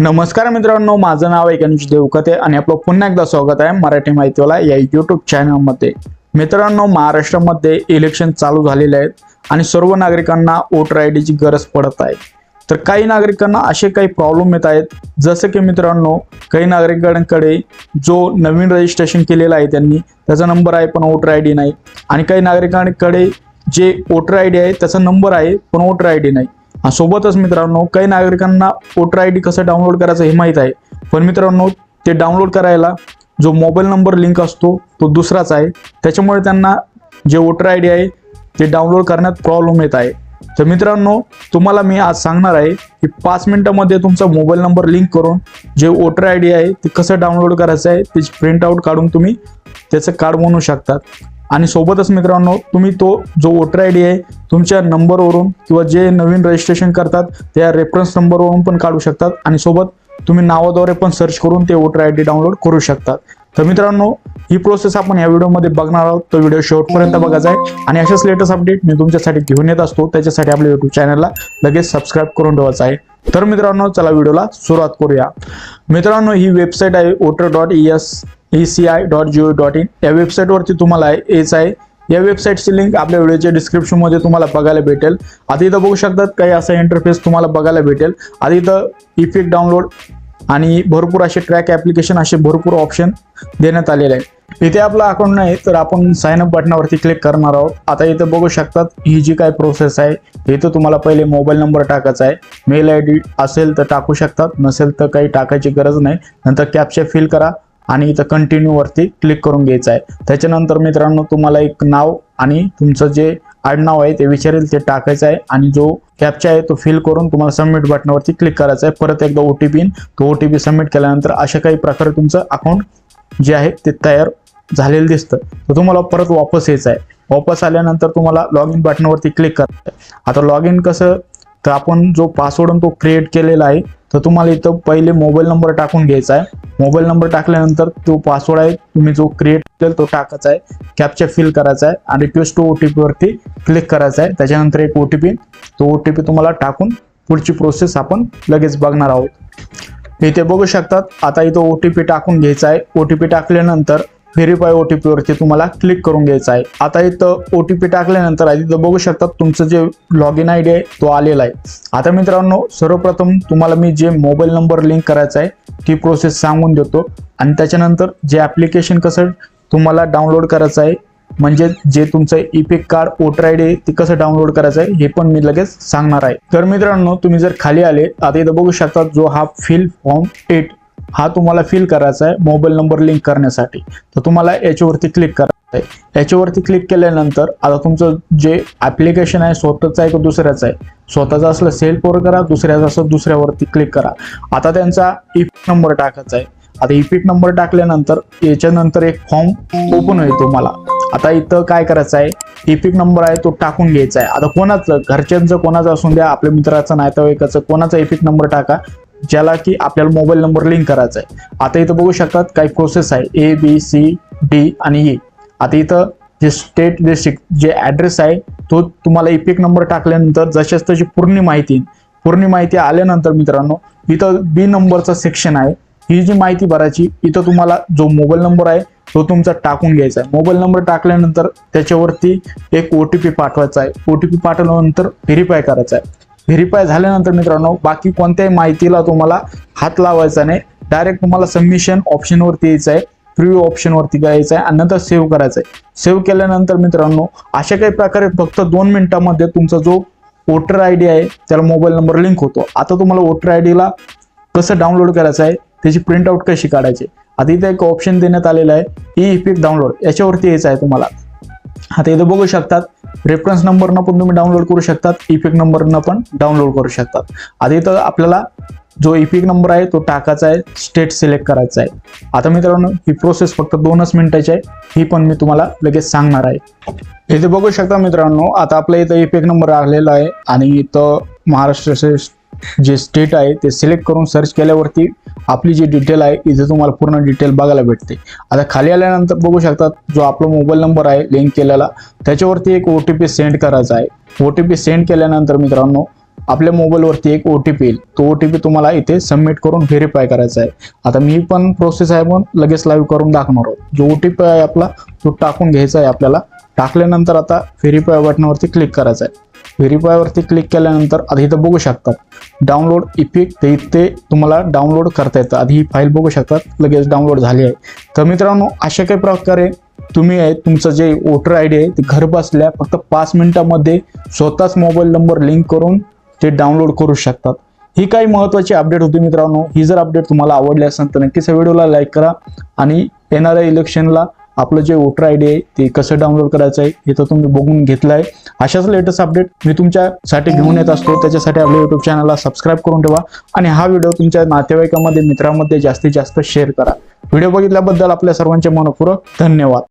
नमस्कार मित्रांनो माझं नाव एकनिश गणेश देवकते आणि आपलं पुन्हा एकदा स्वागत आहे मराठी माहितीवाला या युट्यूब चॅनलमध्ये मित्रांनो महाराष्ट्रामध्ये इलेक्शन चालू झालेले आहेत आणि सर्व नागरिकांना वोटर आय डीची गरज पडत आहे. तर काही नागरिकांना असे काही प्रॉब्लेम येत आहेत जसं की मित्रांनो काही नागरिकांकडे जो नवीन रजिस्ट्रेशन केलेला आहे त्यांनी त्याचा नंबर आहे पण वोटर आय डी नाही. आणि काही नागरिकांकडे जे वोटर आय डी आहे त्याचा नंबर आहे पण वोटर आय डी नाही. सोबतच मित्रांनो काही नागरिकांना वोटर आय डी कसं डाउनलोड करायचं हे माहीत आहे. पण मित्रांनो ते डाउनलोड करायला जो मोबाईल नंबर लिंक असतो तो दुसराच आहे. त्याच्यामुळे त्यांना जे वोटर आय डी आहे ते डाउनलोड करण्यात प्रॉब्लेम येत आहे. तर मित्रांनो तुम्हाला मी आज सांगणार आहे की पाच मिनिटामध्ये तुमचा मोबाईल नंबर लिंक करून जे वोटर आय डी आहे ते कसं डाउनलोड करायचं आहे त्याची प्रिंटआउट काढून तुम्ही त्याचं कार्ड बनवू शकतात. आणि सोबतच मित्रांनो तुम्ही तो जो वोटर आय डी आहे तुमच्या नंबरवरून किंवा जे नवीन रजिस्ट्रेशन करतात त्या रेफरन्स नंबरवरून पण काढू शकतात. आणि सोबत तुम्ही नावाद्वारे पण सर्च करून ते वोटर आय डी डाउनलोड करू शकतात. तर मित्रांनो ही प्रोसेस आपण या व्हिडिओमध्ये बघणार आहोत. तो व्हिडिओ शेवटपर्यंत बघायचा आहे आणि अशाच लेटेस्ट अपडेट मी तुमच्यासाठी घेऊन येत असतो. त्याच्यासाठी आपल्या युट्यूब चॅनलला लगेच सबस्क्राईब करून ठेवायचं आहे. तर मित्रांनो चला व्हिडिओला सुरुवात करूया. मित्रांनो ही वेबसाईट आहे voter dot E S E C I dot G O dot in या वेबसाईटवरती तुम्हाला एच आहे. या वेबसाईटची लिंक आपल्या व्हिडिओच्या डिस्क्रिप्शनमध्ये तुम्हाला बघायला भेटेल. आता इथं बघू शकतात काही असा इंटरफेस तुम्हाला बघायला भेटेल. आता इथं इफेक्ट डाउनलोड आणि भरपूर असे ट्रॅक ॲप्लिकेशन असे भरपूर ऑप्शन देण्यात आलेले आहे इथे आपलं अकाउंट नाही तर आपण साइन अप बटनावरती क्लिक करणार आहोत. आता इथं बघू शकतात ही जी काय प्रोसेस आहे इथं तुम्हाला पहिले मोबाईल नंबर टाकायचा आहे. मेल आय डी असेल तर टाकू शकतात नसेल तर काही टाकायची गरज नाही. नंतर कॅप्चा फिल करा आणि इथं कंटिन्यू वरती क्लिक करून घ्यायचं आहे. त्याच्यानंतर मित्रांनो तुम्हाला एक नाव आणि तुमचं जे आडनाव आहे ते विचारेल ते टाकायचं आहे. आणि जो कॅप्चा आहे तो फिल करून तुम्हाला सबमिट बटनावरती क्लिक करायचं आहे. परत एकदा ओ टी पी तो ओ टी पी सबमिट केल्यानंतर अशा काही प्रकारे तुमचं अकाउंट जे आहे ते तयार झालेलं दिसतं. तर तुम्हाला परत वापस यायचं आहे. वापस आल्यानंतर तुम्हाला लॉग इन बटनवरती क्लिक करायचं आहे. आता लॉग इन कसं तर आपण जो पासवर्ड तो क्रिएट केलेला आहे तर तुम्हाला इथं पहिले मोबाईल नंबर टाकून घ्यायचा आहे. मोबाईल नंबर टाकल्यानंतर तो पासवर्ड आहे तुम्ही जो क्रिएट केला तो टाकायचा आहे. कॅप्चर फिल करायचा आहे आणि रिक्वेस्ट टू ओ टी पीवरती क्लिक करायचा आहे. त्याच्यानंतर एक ओ टी पी तो ओ टी पी तुम्हाला टाकून पुढची प्रोसेस आपण लगेच बघणार आहोत. इथे बघू शकतात आता इथं ओ टी पी टाकून घ्यायचा आहे. ओ टी पी टाकल्यानंतर व्हेरीफाय ओ टी पीवरती तुम्हाला क्लिक करून घ्यायचा आहे. आता इथं ओ टी पी टाकल्यानंतर आहे इथं बघू शकतात तुमचं जे लॉग इन आय डी आहे तो आलेला आहे. आता मित्रांनो सर्वप्रथम तुम्हाला मी जे मोबाईल नंबर लिंक करायचा आहे ती प्रोसेस सांगून देतो. आणि त्याच्यानंतर जे ॲप्लिकेशन कसं तुम्हाला डाउनलोड करायचं आहे म्हणजे जे तुमचं EPIC card voter I D ते कसं डाउनलोड करायचं आहे हे पण मी लगेच सांगणार आहे. तर मित्रांनो तुम्ही जर खाली आले आता इथं बघू शकता जो हा फिल फॉर्म एट हा तुम्हाला फिल करायचा आहे मोबाईल नंबर लिंक करण्यासाठी. तर तुम्हाला याच्यावरती क्लिक करायचं आहे. याच्यावरती क्लिक केल्यानंतर आता तुमचं जे ॲप्लिकेशन आहे स्वतःचं आहे का दुसऱ्याचं आहे? स्वतःचा असलं सेल्फवर करा दुसऱ्याचं असं दुसऱ्यावरती क्लिक करा. आता त्यांचा इपिक नंबर टाकायचा आहे. आता इपिक नंबर टाकल्यानंतर याच्यानंतर एक फॉर्म ओपन होईल तुम्हाला. आता इथं काय करायचं आहे? इपिक नंबर आहे तो टाकून घ्यायचा आहे. आता कोणाचं घरच्यांचं कोणाचं असून द्या आपल्या मित्राचं नातेवाईकाचं कोणाचा इपिक नंबर टाका. ज्याला की आपल्याला मोबाईल नंबर लिंक करायचा आहे. आता इथं बघू शकतात काही प्रोसेस आहे. ए बी सी डी आणि ई आता इथं जे स्टेट डिस्ट्रिक्ट जे ॲड्रेस आहे तो तुम्हाला इपिक नंबर टाकल्यानंतर जशाच तशी पूर्ण माहिती पूर्ण माहिती आल्यानंतर मित्रांनो इथं बी नंबरचं सेक्शन आहे. ही जी माहिती भरायची इथं तुम्हाला जो मोबाईल नंबर आहे तो तुमचा टाकून घ्यायचा आहे. मोबाईल नंबर टाकल्यानंतर त्याच्यावरती एक ओ टी पी पाठवायचा आहे. ओ टी पी पाठवल्यानंतर व्हेरीफाय करायचा आहे. व्हेरीफाय झाल्यानंतर मित्रांनो बाकी कोणत्याही माहितीला तुम्हाला हात लावायचा नाही. डायरेक्ट तुम्हाला सबमिशन ऑप्शनवरती यायचं आहे. प्रिव्ह्यू ऑप्शनवरती यायचं आहे आणि नंतर सेव्ह करायचं आहे. सेव्ह केल्यानंतर मित्रांनो अशा काही प्रकारे फक्त दोन मिनिटामध्ये तुमचा जो वोटर आय डी आहे त्याला मोबाईल नंबर लिंक होतो. आता तुम्हाला वोटर आय डीला कसं डाउनलोड करायचं आहे त्याची प्रिंट आउट कशी काढायची? आता इथे एक ऑप्शन देण्यात आलेला आहे ई इफेक्ट डाउनलोड याच्यावरती यायचं आहे तुम्हाला. आता इथं बघू शकतात रेफरन्स नंबरनं पण तुम्ही डाउनलोड करू शकतात. इफेक्ट नंबरनं पण डाउनलोड करू शकतात. आता इथं आपल्याला जो इफेक्ट नंबर आहे तो टाकायचा आहे स्टेट सिलेक्ट करायचा आहे. आता मित्रांनो ही प्रोसेस फक्त दोनच मिनिटाची आहे. ही पण मी तुम्हाला लगेच सांगणार आहे. इथे बघू शकता मित्रांनो आता आपल्या इथं इफेक्ट नंबर आलेला आहे. आणि इथं महाराष्ट्राचे जे स्टेट आहे ते सिलेक्ट करून सर्च केल्यावरती आपली जी डिटेल आहे इथे तुम्हाला पूर्ण डिटेल बघायला भेटते. आता खाली आल्यानंतर बघू शकतात जो आपला मोबाईल नंबर आहे लिंक केलेला त्याच्यावरती एक ओ टी पी सेंड करायचा आहे. ओ टी पी सेंड केल्यानंतर मित्रांनो आपल्या मोबाईलवरती एक ओ टी पी येईल. तो ओ टी पी तुम्हाला इथे सबमिट करून व्हेरीफाय करायचा आहे. आता मी पण प्रोसेस आहे पण लगेच लाईव्ह करून दाखवणार आहोत. जो ओ टी पी आहे आपला तो टाकून घ्यायचा आहे आपल्याला. टाकल्यानंतर आता व्हेरीफाय बटनावरती क्लिक करायचं आहे. व्हेरीफायवरती क्लिक केल्यानंतर आता इथं बघू शकतात. डाउनलोड इफेक्ट ते इथे तुम्हाला डाउनलोड करता येतं. आधी ही फाईल बघू शकतात. लगेच डाउनलोड झाली आहे. तर मित्रांनो अशा काही प्रकारे तुम्ही आहे तुमचं जे वोटर आय डी आहे ते घर बसल्या फक्त पाच मिनिटामध्ये स्वतःच मोबाईल नंबर लिंक करून ते डाउनलोड करू शकतात. ही काही महत्त्वाची अपडेट होती मित्रांनो. ही जर अपडेट तुम्हाला आवडली असेल तर नक्कीच व्हिडिओला लाईक करा. आणि येणाऱ्या इलेक्शनला आपलं जे वोटर आय डी आहे ते कसं डाउनलोड करायचं आहे हे तर तुम्ही बघून घेतलं आहे अशाच लेटेस्ट अपडेट मी तुमच्यासाठी घेऊन येत असतो. त्याच्यासाठी आपल्या युट्यूब चॅनलला सबस्क्राईब करून ठेवा. आणि हा व्हिडिओ तुमच्या नातेवाईकामध्ये मित्रांमध्ये जास्तीत जास्त शेअर करा. व्हिडिओ बघितल्याबद्दल आपल्या सर्वांचे मनपूर्वक धन्यवाद.